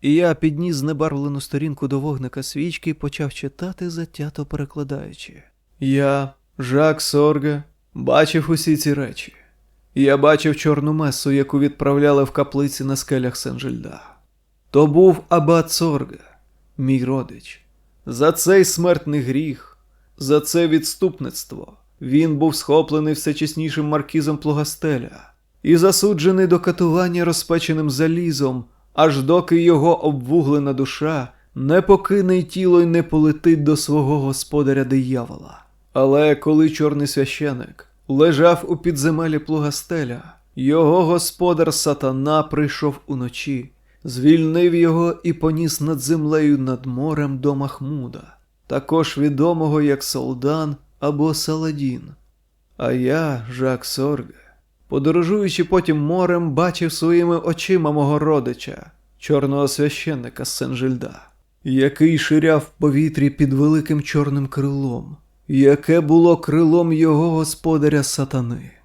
І я підніс знебарвлену сторінку до вогника свічки і почав читати, затято перекладаючи. Я, Жак Сорге, бачив усі ці речі. Я бачив чорну месу, яку відправляли в каплиці на скелях Сен-Жильда. То був Абат Сорге, мій родич. За цей смертний гріх, за це відступництво він був схоплений всечеснішим маркізом Плугастеля і засуджений до катування розпеченим залізом, аж доки його обвуглена душа не покине тіло й не полетить до свого господаря диявола. Але коли чорний священик лежав у підземелі Плугастеля, його господар сатана прийшов уночі, звільнив його і поніс над землею над морем до Махмуда, також відомого як Солдан або Саладін. А я, Жак Сорге, подорожуючи потім морем, бачив своїми очима мого родича, чорного священника Сен-Жильда, який ширяв в повітрі під великим чорним крилом, яке було крилом його господаря сатани.